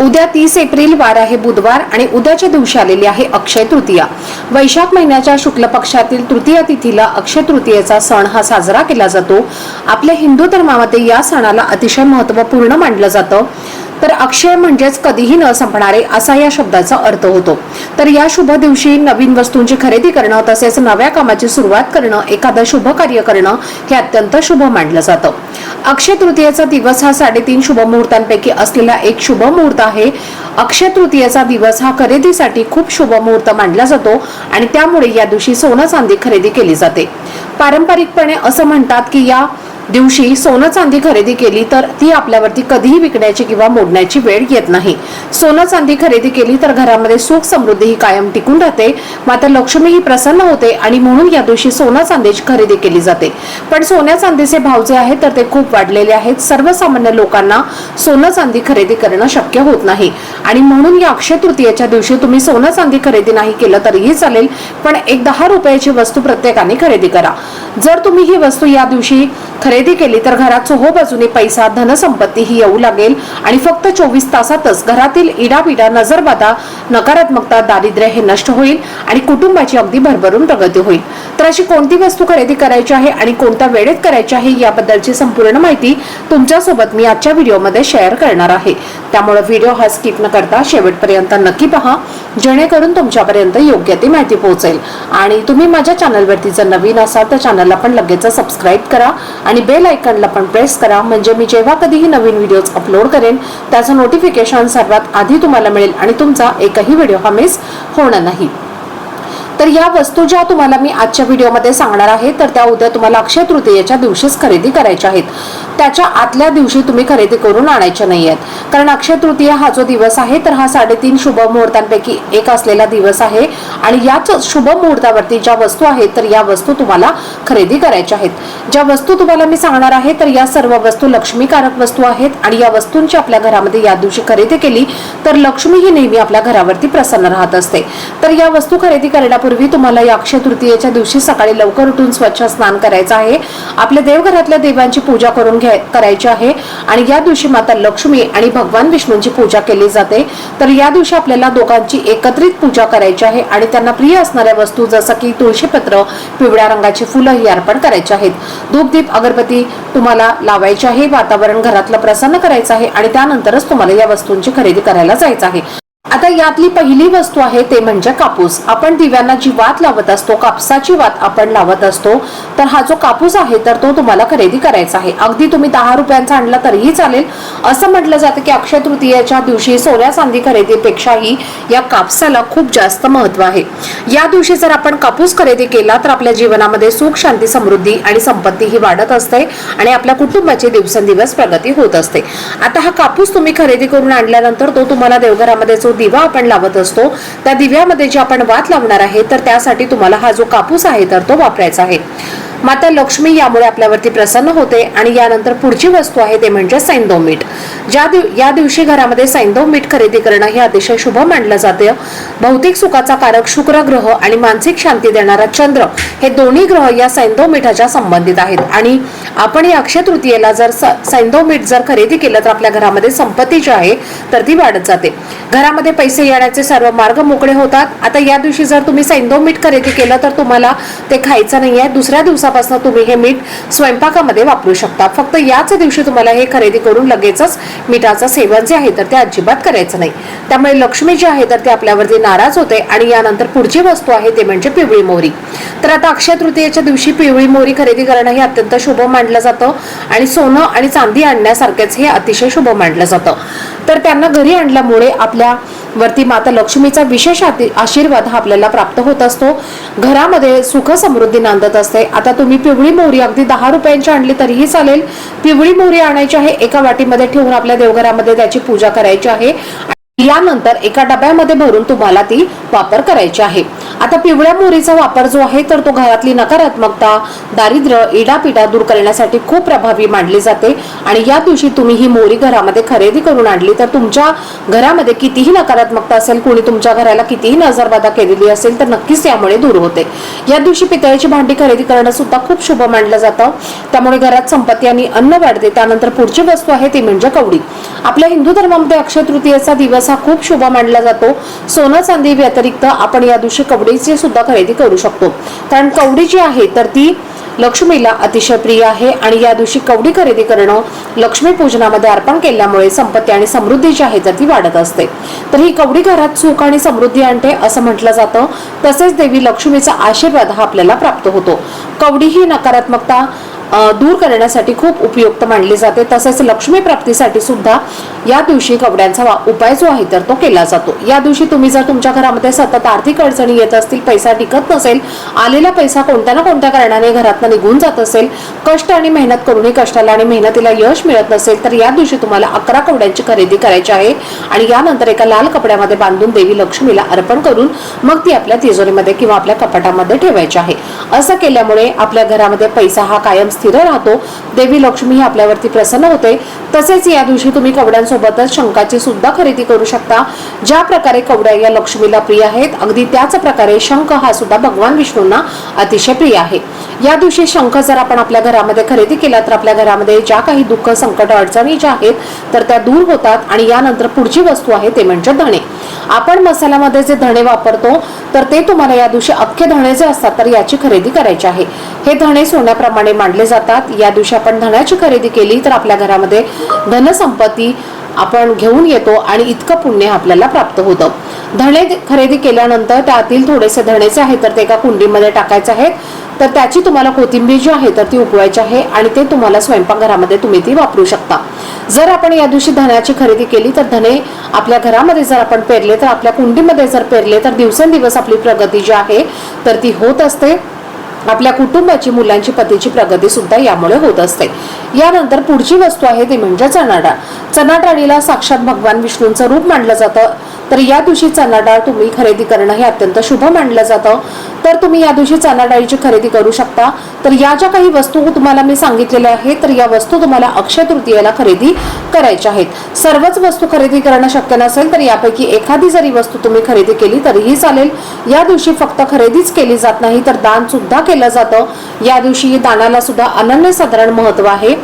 उद्या तीस एप्रिल वार आहे बुधवार आणि उद्याच्या दिवशी आलेली आहे अक्षय तृतीया. वैशाख महिन्याच्या शुक्ल पक्षातील तृतीय तिथीला अक्षय तृतीयेचा सण हा साजरा केला जातो. आपल्या हिंदू धर्मामध्ये या सणाला अतिशय महत्त्वपूर्ण मानलं जातं. तर अक्षय म्हणजेच कधीही न संपणारे असा या शब्दाचा अर्थ होतो. तर या शुभ दिवशी नवीन वस्तूंची खरेदी करणं तसेच नव्या कामाची सुरुवात करणं एखादं शुभ कार्य करणं हे अत्यंत शुभ मानलं जातं. अक्षय तृतीयेचा दिवस हा साडेतीन शुभ मुहूर्तांपैकी असलेला एक शुभ मुहूर्त आहे. अक्षय तृतीयेचा दिवस हा खरेदीसाठी खूप शुभ मुहूर्त मानला जातो आणि त्यामुळे या दिवशी सोनं चांदी खरेदी केली जाते. पारंपरिकपणे असं म्हणतात की या दिवशी सोनं चांदी खरेदी केली तर ती आपल्यावरती कधीही विकण्याची किंवा मोडण्याची वेळ येत नाही. सोनं चांदी खरेदी केली तर घरामध्ये सुख समृद्धी ही कायम टिकून राहते. मात्र लक्ष्मी ही प्रसन्न होते आणि म्हणून या दिवशी सोनं चांदीची खरेदी केली जाते. पण सोन्या चांदीचे भाव जे आहेत तर ते खूप वाढलेले आहेत. सर्वसामान्य लोकांना सोनं चांदी खरेदी करणं शक्य होत नाही. आणि म्हणून या अक्षय तृतीयेच्या दिवशी तुम्ही सोनं चांदी खरेदी नाही केलं तरीही चालेल पण एक दहा रुपयाची वस्तू प्रत्येकाने खरेदी करा. जर तुम्ही ही वस्तू या दिवशी खरेदी खरेदी केली तर घरात चोहोबाजूने पैसा धनसंपत्ती ही येऊ लागेल. आणि फक्त चोवीस तासातच घरातील इडापिडा नजरबाधा नकारात्मकता दारिद्र्य हे नष्ट होईल आणि कुटुंबाची अगदी भरभरून प्रगती होईल. तर अशी कोणती वस्तू खरेदी करायची आहे आणि कोणत्या वेळेत करायची आहे याबद्दलची संपूर्ण माहिती तुमच्यासोबत मी आजच्या व्हिडिओमध्ये शेअर करणार आहे. त्यामुळे व्हिडिओ हा स्किप न करता शेवटपर्यंत नक्की पहा जेणेकरून तुमच्यापर्यंत योग्य ती माहिती पोहोचेल. आणि तुम्ही माझ्या चॅनलवरती जर नवीन असाल तर चॅनलला पण लगेच सबस्क्राईब करा आणि बेल आयकनला पण प्रेस करा. म्हणजे मी जेव्हा कधीही नवीन व्हिडिओज अपलोड करेन त्याचं नोटिफिकेशन सर्वात आधी तुम्हाला मिळेल आणि तुमचा एकही व्हिडिओ हा मिस होणार नाही. तर या वस्तू ज्या तुम्हाला मी आजच्या व्हिडिओमध्ये सांगणार आहे तर त्या उद्या तुम्हाला अक्षय तृतीयेच्या दिवशीच खरेदी करायच्या आहेत. त्याच्या आतल्या दिवशी तुम्ही खरेदी करून आणायच्या नाही आहेत. कारण अक्षय तृतीय हा जो दिवस आहे तर हा साडेतीन शुभ मुहूर्तांपैकी एक असलेला दिवस आहे. आणि याच शुभ मुहूर्तावरती ज्या वस्तू आहेत तर या वस्तू तुम्हाला खरेदी करायच्या आहेत. ज्या वस्तू तुम्हाला मी सांगणार आहे तर या सर्व वस्तू लक्ष्मीकारक वस्तू आहेत. आणि या वस्तूंची आपल्या घरामध्ये या दिवशी खरेदी केली तर लक्ष्मी ही नेहमी आपल्या घरावरती प्रसन्न राहत असते. तर या वस्तू खरेदी करण्या करण्यापूर्वी तुम्हाला या अक्षय तृतीयेच्या दिवशी सकाळी लवकर उठून स्वच्छ स्नान करायचं आहे. आपल्या देवघरातल्या देवांची पूजा करून घ्या करायची आहे. आणि या दिवशी माता लक्ष्मी आणि भगवान विष्णूंची पूजा केली जाते. तर या दिवशी आपल्याला दोघांची एकत्रित पूजा करायची आहे आणि त्यांना प्रिय असणाऱ्या वस्तू जसं की तुळशीपत्र पिवळ्या रंगाची फुलं ही अर्पण करायची आहेत. धूपदीप अगरबत्ती तुम्हाला लावायची आहे. वातावरण घरातलं प्रसन्न करायचं आहे आणि त्यानंतरच तुम्हाला या वस्तूंची खरेदी करायला जायचं आहे. आता यातली पहिली वस्तू आहे ते म्हणजे कापूस. आपण दिव्यांना जी वात लावत असतो कापसाची वात आपण लावत असतो तर हा जो कापूस आहे तर तो तुम्हाला खरेदी करायचा आहे. अगदी तुम्ही दहा रुपयांचा आणला तरीही चालेल. असं म्हटलं जातं की अक्षय तृतीयेच्या दिवशी सोन्या चांदी खरेदीपेक्षाही या कापसाला खूप जास्त महत्त्व आहे. या दिवशी जर आपण कापूस खरेदी केला तर आपल्या जीवनामध्ये सुख शांती समृद्धी आणि संपत्ती ही वाढत असते आणि आपल्या कुटुंबाची दिवसेंदिवस प्रगती होत असते. आता हा कापूस तुम्ही खरेदी करून आणल्यानंतर तो तुम्हाला देवघरामध्ये जो दिवा आपण लावत असतो त्या दिव्यामध्ये जे आपण वात लावणार आहे तर त्यासाठी तुम्हाला हा जो कापूस आहे तर तो वापरायचा आहे. माता लक्ष्मी यामुळे आपल्यावरती प्रसन्न होते आणि यानंतर पुढची वस्तू आहे ते म्हणजे सैंदव मीठ. ज्या दिव या दिवशी घरामध्ये सैंदव मीठ खरेदी करणं हे अतिशय शुभ मानलं जाते. भौतिक सुखाचा कारक शुक्र ग्रह आणि मानसिक शांती देणारा चंद्र हे दोन्ही ग्रह या सैंदव मिठाच्या संबंधित आहेत. आणि आपण या अक्षय तृतीयेला जर सैंदो सैंदव मीठ जर खरेदी केलं तर आपल्या घरामध्ये संपत्ती जी आहे तर ती वाढत जाते. घरामध्ये पैसे येण्याचे सर्व मार्ग मोकळे होतात. आता या दिवशी जर तुम्ही सैंदव मीठ खरेदी केलं तर तुम्हाला ते खायचं नाही आहे दुसऱ्या दिवसापासून तुम्ही हे मीठ स्वयंपाकामध्ये वापरू शकता. फक्त याच दिवशी तुम्हाला हे खरेदी करून लगेचच मिठाचं सेवन जे आहे तर ते अजिबात करायचं नाही. त्यामुळे लक्ष्मी जी आहे तर ती आपल्यावरती नाराज होते आणि यानंतर पुढची वस्तू आहे ते म्हणजे पिवळी मोहरी. तर आता अक्षय तृतीयेच्या दिवशी पिवळी मोहरी खरेदी करणं हे अत्यंत शुभ मानलं जातं आणि सोनं आणि चांदी आणण्यासारखेच हे अतिशय शुभ मानलं जातं. तर त्यांना घरी आणल्यामुळे आपल्या वरती माता लक्ष्मीचा विशेष आशीर्वाद हा आपल्याला प्राप्त होत असतो. घरामध्ये सुख समृद्धी नांदत असते. आता तुम्ही पिवळी मोहरी अगदी दहा रुपयांची आणली तरीही चालेल. पिवळी मोहरी आणायची आहे एका वाटीमध्ये ठेवून आपल्या देवघरामध्ये त्याची पूजा करायची आहे. यानंतर एका डब्यामध्ये भरून तुम्हाला ती वापर करायची आहे. आता पिवळ्या मोहरीचा वापर जो आहे तर तो घरातली नकारात्मकता दारिद्र्य इडापिडा दूर करण्यासाठी खूप प्रभावी मानली जाते. आणि या दिवशी तुम्ही ही मोहरी घरामध्ये खरेदी करून आणली तर तुमच्या घरामध्ये कितीही नकारात्मकता असेल कोणी तुमच्या घराला कितीही नजरबाधा केलेली असेल तर नक्कीच यामुळे दूर होते. या दिवशी पितळेची भांडी खरेदी करणं सुद्धा खूप शुभ मानलं जातं. त्यामुळे घरात संपत्ती आणि अन्न वाढते त्यानंतर पुढची वस्तू आहे ती म्हणजे कवडी. आपल्या हिंदू धर्मामध्ये अक्षय तृतीयेचा दिवस हा खूप शुभ मानला जातो. सोनं चांदी व्यतिरिक्त आपण या दिवशी कवडीची सुद्धा खरेदी करू शकतो. कारण कवडी जी आहे तर ती लक्ष्मीला अतिशय प्रिय आहे आणि या दिवशी कवडी खरेदी करणं लक्ष्मी पूजनामध्ये अर्पण केल्यामुळे संपत्ती आणि समृद्धी जी आहे तर ती वाढत असते. तर ही कवडी घरात सुख आणि समृद्धी आणते असं म्हटलं जातं. तसेच देवी लक्ष्मीचा आशीर्वाद हा आपल्याला प्राप्त होतो. कवडी ही नकारात्मकता दूर करण्यासाठी खूप उपयुक्त मानली जाते. तसेच लक्ष्मी प्राप्तीसाठी सुद्धा या दिवशी कवड्यांचा वा- उपाय जो आहे तर तो केला जातो. या दिवशी तुम्ही जर तुमच्या घरामध्ये सतत आर्थिक अडचणी येत असतील पैसा टिकत नसेल आलेला पैसा कोणत्या ना कोणत्या कारणाने घरातनं निघून जात असेल कष्ट आणि मेहनत करूनही कष्टाला आणि मेहनतीला यश मिळत नसेल तर या दिवशी तुम्हाला अकरा कवड्यांची खरेदी करायची आहे आणि यानंतर एका लाल कपड्यामध्ये बांधून देवी लक्ष्मीला अर्पण करून मग ती आपल्या तिजोरीमध्ये किंवा आपल्या कपाटामध्ये ठेवायची आहे. असं केल्यामुळे आपल्या घरामध्ये पैसा हा कायम स्थिर राहतो. देवी लक्ष्मी ही आपल्यावरती प्रसन्न होते. तसेच या दिवशी तुम्ही कवड्यांसोबतच शंखाची सुद्धा खरेदी करू शकता. ज्या प्रकारे कवड्या या लक्ष्मीला प्रिय आहेत अगदी त्याच प्रकारे शंख हा सुद्धा भगवान विष्णूंना अतिशय प्रिय आहे. या दिवशी शंख जर आपण आपल्या घरामध्ये खरेदी केला तर आपल्या घरामध्ये ज्या काही दुःख संकट अडचणी ज्या आहेत तर त्या दूर होतात आणि यानंतर पुढची वस्तू आहे ते म्हणजे धणे. आपण मसाल्यामध्ये जे धणे वापरतो तर ते तुम्हाला या दिवशी अख्खे धणे जे असतात तर याची खरेदी करायची आहे. हे धणे सोन्याप्रमाणे मांडले जातात. या दिवशी आपण धण्याची खरेदी केली तर आपल्या घरामध्ये धनसंपत्ती आपण घेऊन येतो आणि इतकं पुण्य आपल्याला प्राप्त होतं. धणे खरेदी केल्यानंतर त्यातील थोडेसे धणेचे आहेत तर ते एका कुंडीमध्ये टाकायचे आहेत. तर त्याची तुम्हाला कोथिंबीर जी आहे तर ती उगवायची आहे आणि ते तुम्हाला स्वयंपाकघरामध्ये तुम्ही ती वापरू शकता. जर आपण या दिवशी धण्याची खरेदी केली तर धने आपल्या घरामध्ये जर आपण पेरले तर आपल्या कुंडीमध्ये जर पेरले तर दिवसेंदिवस आपली प्रगती जी आहे तर ती होत असते. आपल्या कुटुंबाची मुलांची पतीची प्रगती सुद्धा यामुळे होत असते. यानंतर पुढची वस्तू आहे ती म्हणजे चणाडाळ. चणाडाळीला चणा डाळीला साक्षात भगवान विष्णूंचं रूप मानलं जातं. तर या दिवशी चणाडाळ तुम्ही खरेदी करणं हे अत्यंत शुभ मानलं जातं. तर तुम्ही या दिवशी चणा डाळीची खरेदी करू शकता. तर या ज्या काही वस्तू तुम्हाला मी सांगितलेल्या आहेत तर या वस्तू तुम्हाला अक्षय तृतीयेला खरेदी करायच्या आहेत. सर्वच वस्तू खरेदी करणं शक्य नसेल तर यापैकी एखादी जरी वस्तू तुम्ही खरेदी केली तरीही चालेल. या दिवशी फक्त खरेदीच केली जात नाही तर दान सुद्धा केलं जातं. या दिवशी दानाला सुद्धा अनन्यसाधारण महत्त्व आहे.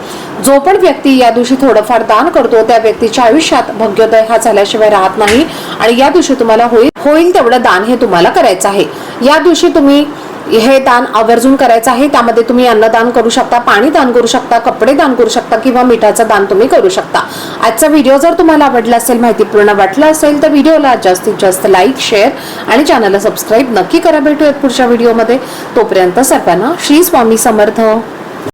जो पण व्यक्ती या दिवशी थोडंफार दान करतो त्या व्यक्तीच्या आयुष्यात भाग्योदय हा झाल्याशिवाय राहत नाही. आणि या दिवशी तुम्हाला होईल होईल तेवढं दान हे तुम्हाला करायचं आहे. या दिवशी तुम्ही हे दान आवर्जून करायचं आहे. त्यामध्ये तुम्ही अन्नदान करू शकता पाणी दान करू शकता कपडे दान करू शकता किंवा मिठाचं दान तुम्ही करू शकता. आजचा व्हिडिओ जर तुम्हाला आवडला असेल माहितीपूर्ण वाटला असेल तर व्हिडिओला जास्तीत जास्त लाईक शेअर आणि चॅनलला सबस्क्राईब नक्की करा. भेटूयात पुढच्या व्हिडिओमध्ये. तोपर्यंत सर्वांना श्री स्वामी समर्थ.